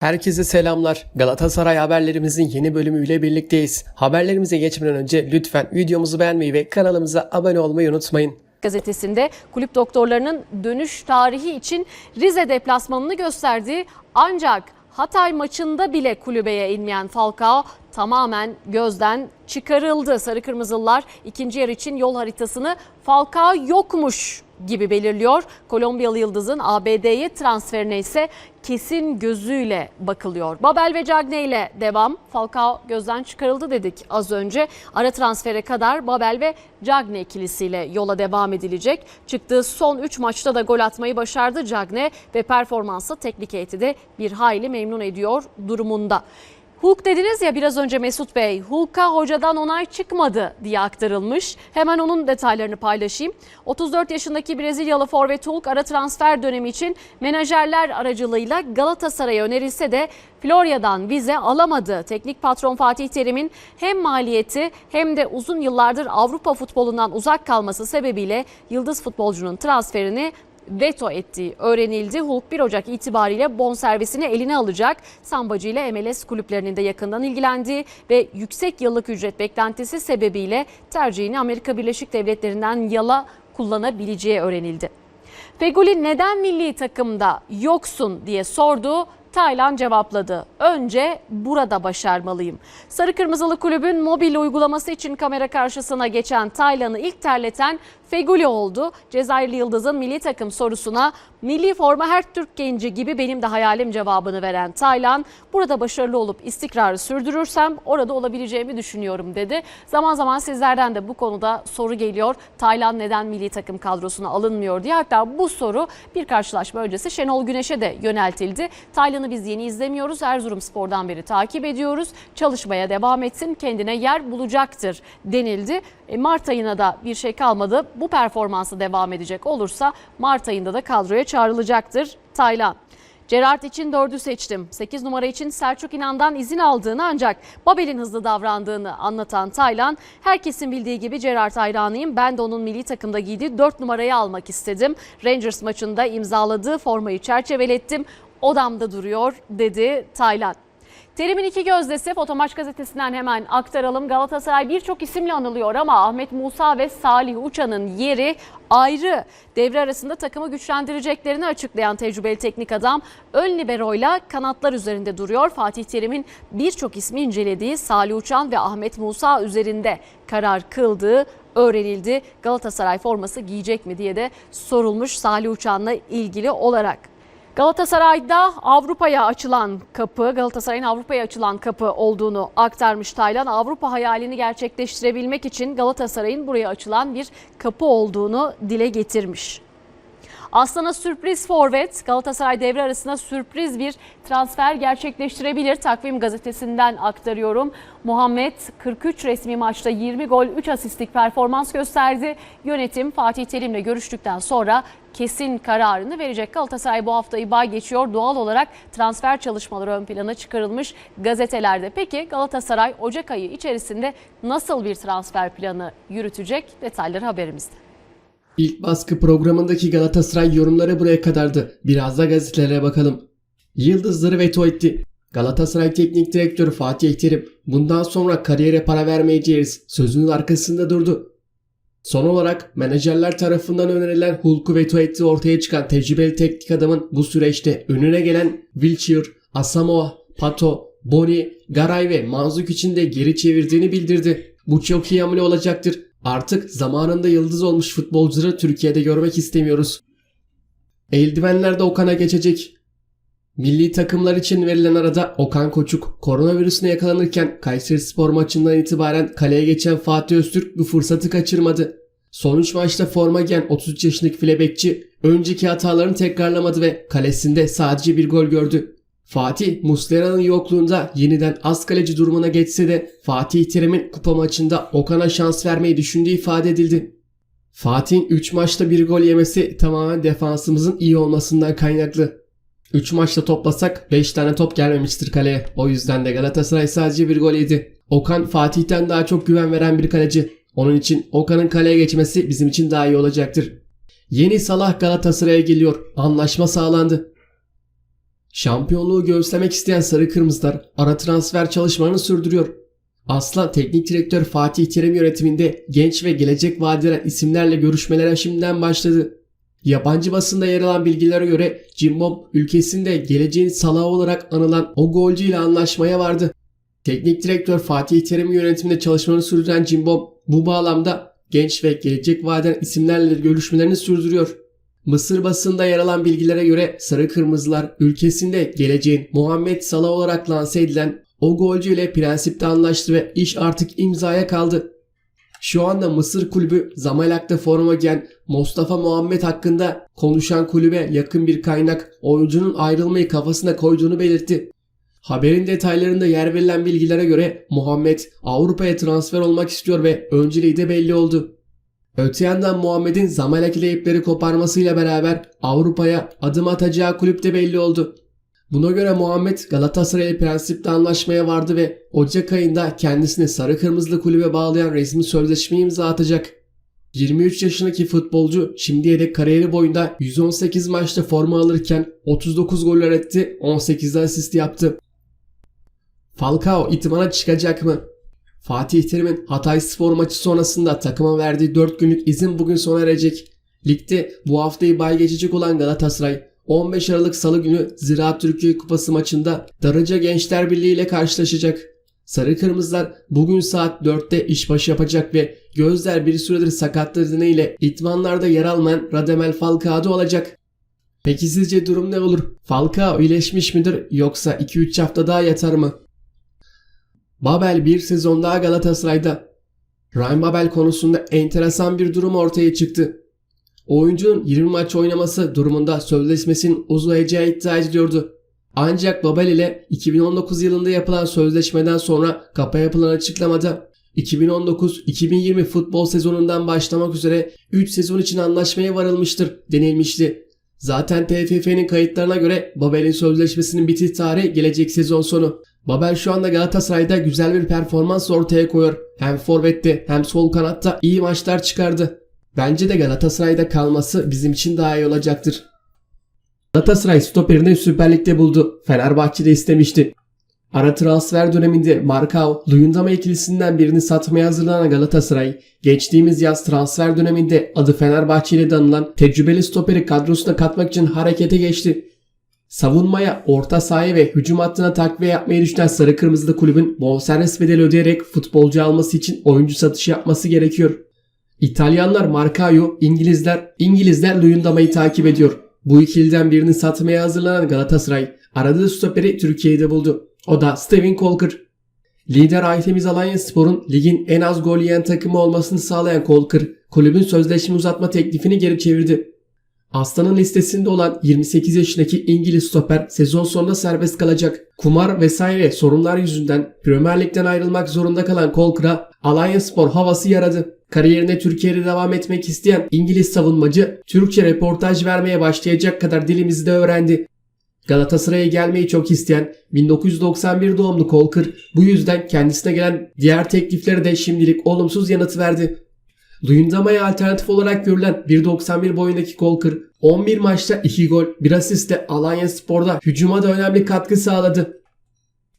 Herkese selamlar. Galatasaray haberlerimizin yeni bölümüyle birlikteyiz. Haberlerimize geçmeden önce lütfen videomuzu beğenmeyi ve kanalımıza abone olmayı unutmayın. gazetesinde kulüp doktorlarının dönüş tarihi için Rize deplasmanını gösterdiği ancak Hatay maçında bile kulübeye inmeyen Falcao tamamen gözden çıkarıldı. Sarı Kırmızılılar ikinci yarı için yol haritasını Falcao yokmuş gibi belirliyor. Kolombiyalı Yıldız'ın ABD'ye transferine ise kesin gözüyle bakılıyor. Babel ve Cagne ile devam. Falcao gözden çıkarıldı dedik az önce. Ara transfere kadar Babel ve Cagne ikilisiyle yola devam edilecek. Çıktığı son 3 maçta da gol atmayı başardı Cagne ve performansı teknik heyeti de bir hayli memnun ediyor durumunda. Hulk dediniz ya biraz önce Mesut Bey, Hulk'a hocadan onay çıkmadı diye aktarılmış. Hemen onun detaylarını paylaşayım. 34 yaşındaki Brezilyalı forvet Hulk ara transfer dönemi için menajerler aracılığıyla Galatasaray'a önerilse de Florya'dan vize alamadı. Teknik patron Fatih Terim'in hem maliyeti hem de uzun yıllardır Avrupa futbolundan uzak kalması sebebiyle yıldız futbolcunun transferini veto ettiği öğrenildi. Hulk 1 Ocak itibariyle bonservisini eline alacak. Sambacı ile MLS kulüplerinin de yakından ilgilendiği ve yüksek yıllık ücret beklentisi sebebiyle tercihini Amerika Birleşik Devletleri'nden yala kullanabileceği öğrenildi. Feguli neden milli takımda yoksun diye sordu. Taylan cevapladı. Önce burada başarmalıyım. Sarı Kırmızılı Kulübün mobil uygulaması için kamera karşısına geçen Taylan'ı ilk terleten Feguli oldu. Cezayirli Yıldız'ın milli takım sorusuna milli forma her Türk genci gibi benim de hayalim cevabını veren Taylan, burada başarılı olup istikrarı sürdürürsem orada olabileceğimi düşünüyorum dedi. Zaman zaman sizlerden de bu konuda soru geliyor. Taylan neden milli takım kadrosuna alınmıyor diye. Hatta bu soru bir karşılaşma öncesi Şenol Güneş'e de yöneltildi. Taylan'ı biz yeni izlemiyoruz. Erzurumspor'dan beri takip ediyoruz. Çalışmaya devam etsin. Kendine yer bulacaktır denildi. E, Mart ayına da bir şey kalmadı. Bu performansı devam edecek olursa Mart ayında da kadroya çağrılacaktır Taylan. Gerard için 4'ü seçtim. 8 numara için Selçuk İnan'dan izin aldığını ancak Babel'in hızlı davrandığını anlatan Taylan, herkesin bildiği gibi Gerard hayranıyım. Ben de onun milli takımda giydiği 4 numarayı almak istedim. Rangers maçında imzaladığı formayı çerçevelettim. Odamda duruyor dedi Taylan. Terim'in iki gözdesi Fotomaç gazetesinden hemen aktaralım. Galatasaray birçok isimle anılıyor ama Ahmet Musa ve Salih Uçan'ın yeri ayrı. Devre arasında takımı güçlendireceklerini açıklayan tecrübeli teknik adam ön liberoyla kanatlar üzerinde duruyor. Fatih Terim'in birçok ismi incelediği Salih Uçan ve Ahmet Musa üzerinde karar kıldığı öğrenildi. Galatasaray forması giyecek mi diye de sorulmuş Salih Uçan'la ilgili olarak. Galatasaray'da Avrupa'ya açılan kapı, Galatasaray'ın Avrupa'ya açılan kapı olduğunu aktarmış Taylan. Avrupa hayalini gerçekleştirebilmek için Galatasaray'ın buraya açılan bir kapı olduğunu dile getirmiş. Aslan'a sürpriz forvet Galatasaray devre arasında sürpriz bir transfer gerçekleştirebilir. Takvim gazetesinden aktarıyorum. Muhammed 43 resmi maçta 20 gol 3 asistlik performans gösterdi. Yönetim Fatih Terim'le görüştükten sonra kesin kararını verecek. Galatasaray bu haftayı bay geçiyor. Doğal olarak transfer çalışmaları ön plana çıkarılmış gazetelerde. Peki Galatasaray Ocak ayı içerisinde nasıl bir transfer planı yürütecek? Detayları haberimizde. İlk baskı programındaki Galatasaray yorumları buraya kadardı. Biraz da gazetelere bakalım. Yıldızları veto etti. Galatasaray Teknik Direktörü Fatih Terim bundan sonra kariyere para vermeyeceğiz sözünün arkasında durdu. Son olarak menajerler tarafından önerilen Hulk'u veto etti ortaya çıkan tecrübeli teknik adamın bu süreçte önüne gelen Wilshere, Asamoah, Pato, Boni, Garay ve Manzuk için de geri çevirdiğini bildirdi. Bu çok iyi hamle olacaktır. Artık zamanında yıldız olmuş futbolcuları Türkiye'de görmek istemiyoruz. Eldivenler de Okan'a geçecek. Milli takımlar için verilen arada Okan Koçuk koronavirüsüne yakalanırken Kayseri Spor maçından itibaren kaleye geçen Fatih Öztürk bu fırsatı kaçırmadı. Son 3 maçta forma giyen 33 yaşındaki filebekçi önceki hatalarını tekrarlamadı ve kalesinde sadece bir gol gördü. Fatih Muslera'nın yokluğunda yeniden az kaleci durumuna geçse de Fatih Terim'in kupa maçında Okan'a şans vermeyi düşündüğü ifade edildi. Fatih'in 3 maçta bir gol yemesi tamamen defansımızın iyi olmasından kaynaklı. 3 maçta toplasak 5 tane top gelmemiştir kaleye. O yüzden de Galatasaray sadece bir gol yedi. Okan Fatih'ten daha çok güven veren bir kaleci. Onun için Okan'ın kaleye geçmesi bizim için daha iyi olacaktır. Yeni Salah Galatasaray'a geliyor. Anlaşma sağlandı. Şampiyonluğu göğüslemek isteyen Sarı Kırmızılar ara transfer çalışmalarını sürdürüyor. Aslan Teknik Direktör Fatih Terim yönetiminde genç ve gelecek vadeden isimlerle görüşmelere şimdiden başladı. Yabancı basında yer alan bilgilere göre Cimbom ülkesinde geleceğin salağı olarak anılan o golcü ile anlaşmaya vardı. Teknik direktör Fatih Terim yönetiminde çalışmalarını sürdüren Cimbom bu bağlamda genç ve gelecek vadeden isimlerle görüşmelerini sürdürüyor. Mısır basında yer alan bilgilere göre Sarı Kırmızılar ülkesinde geleceğin Muhammed Salah olarak lanse edilen o golcü ile prensipte anlaştı ve iş artık imzaya kaldı. Şu anda Mısır kulübü Zamalek'te forma giyen Mustafa Muhammed hakkında konuşan kulübe yakın bir kaynak oyuncunun ayrılmayı kafasına koyduğunu belirtti. Haberin detaylarında yer verilen bilgilere göre Muhammed Avrupa'ya transfer olmak istiyor ve önceliği de belli oldu. Öte yandan Muhammed'in Zamalek ile ipleri koparmasıyla beraber Avrupa'ya adım atacağı kulüp de belli oldu. Buna göre Muhammed Galatasaray ile prensipte anlaşmaya vardı ve Ocak ayında kendisini sarı kırmızılı kulübe bağlayan resmi sözleşmeyi imza atacak. 23 yaşındaki futbolcu şimdiye dek kariyeri boyunca 118 maçta forma alırken 39 goller etti, 18 de asist yaptı. Falcao itmana çıkacak mı? Fatih Terim'in Hatay Spor maçı sonrasında takıma verdiği 4 günlük izin bugün sona erecek. Ligde bu haftayı bay geçecek olan Galatasaray 15 Aralık Salı günü Ziraat Türkiye Kupası maçında Darıca Gençler Birliği ile karşılaşacak. Sarı Kırmızılar bugün saat 4'te işbaşı yapacak ve gözler bir süredir sakatlığı nedeniyle itmanlarda yer almayan Radamel Falcao'da olacak. Peki sizce durum ne olur? Falcao iyileşmiş midir yoksa 2-3 hafta daha yatar mı? Babel bir sezon daha Galatasaray'da. Ryan Babel konusunda enteresan bir durum ortaya çıktı. Oyuncunun 20 maç oynaması durumunda sözleşmesinin uzayacağı iddia ediliyordu. Ancak Babel ile 2019 yılında yapılan sözleşmeden sonra kapa yapılan açıklamada 2019-2020 futbol sezonundan başlamak üzere 3 sezon için anlaşmaya varılmıştır denilmişti. Zaten TFF'nin kayıtlarına göre Babel'in sözleşmesinin bitiş tarihi gelecek sezon sonu. Babel şu anda Galatasaray'da güzel bir performans ortaya koyuyor. Hem forvette hem sol kanatta iyi maçlar çıkardı. Bence de Galatasaray'da kalması bizim için daha iyi olacaktır. Galatasaray stoperini Süper Lig'de buldu. Fenerbahçe'de istemişti. Ara transfer döneminde Markao, Luyendama ikilisinden birini satmaya hazırlanan Galatasaray, geçtiğimiz yaz transfer döneminde adı Fenerbahçe ile de anılan tecrübeli stoperi kadrosuna katmak için harekete geçti. Savunmaya, orta sahaya ve hücum hattına takviye yapmayı düşünen Sarı Kırmızılı kulübün bonservis bedeli ödeyerek futbolcu alması için oyuncu satışı yapması gerekiyor. İtalyanlar Marcao'yu, İngilizler İngilizler Luyendama'yı takip ediyor. Bu ikiliden birini satmaya hazırlanan Galatasaray aradığı stoperi Türkiye'de buldu. O da Steven Kolkır. Lider Aytemiz Alanya Spor'un ligin en az gol yiyen takımı olmasını sağlayan Kolkır, kulübün sözleşme uzatma teklifini geri çevirdi. Aslan'ın listesinde olan 28 yaşındaki İngiliz stoper sezon sonunda serbest kalacak. Kumar vesaire sorunlar yüzünden Premier Lig'den ayrılmak zorunda kalan Kolkır'a Alanya Spor havası yaradı. Kariyerine Türkiye'de devam etmek isteyen İngiliz savunmacı Türkçe reportaj vermeye başlayacak kadar dilimizi de öğrendi. Galatasaray'a gelmeyi çok isteyen 1991 doğumlu Kolkır bu yüzden kendisine gelen diğer tekliflere de şimdilik olumsuz yanıt verdi. Luyendama'ya alternatif olarak görülen 1.91 boyundaki Kolkır 11 maçta 2 gol 1 asistle Alanya Spor'da hücuma da önemli katkı sağladı.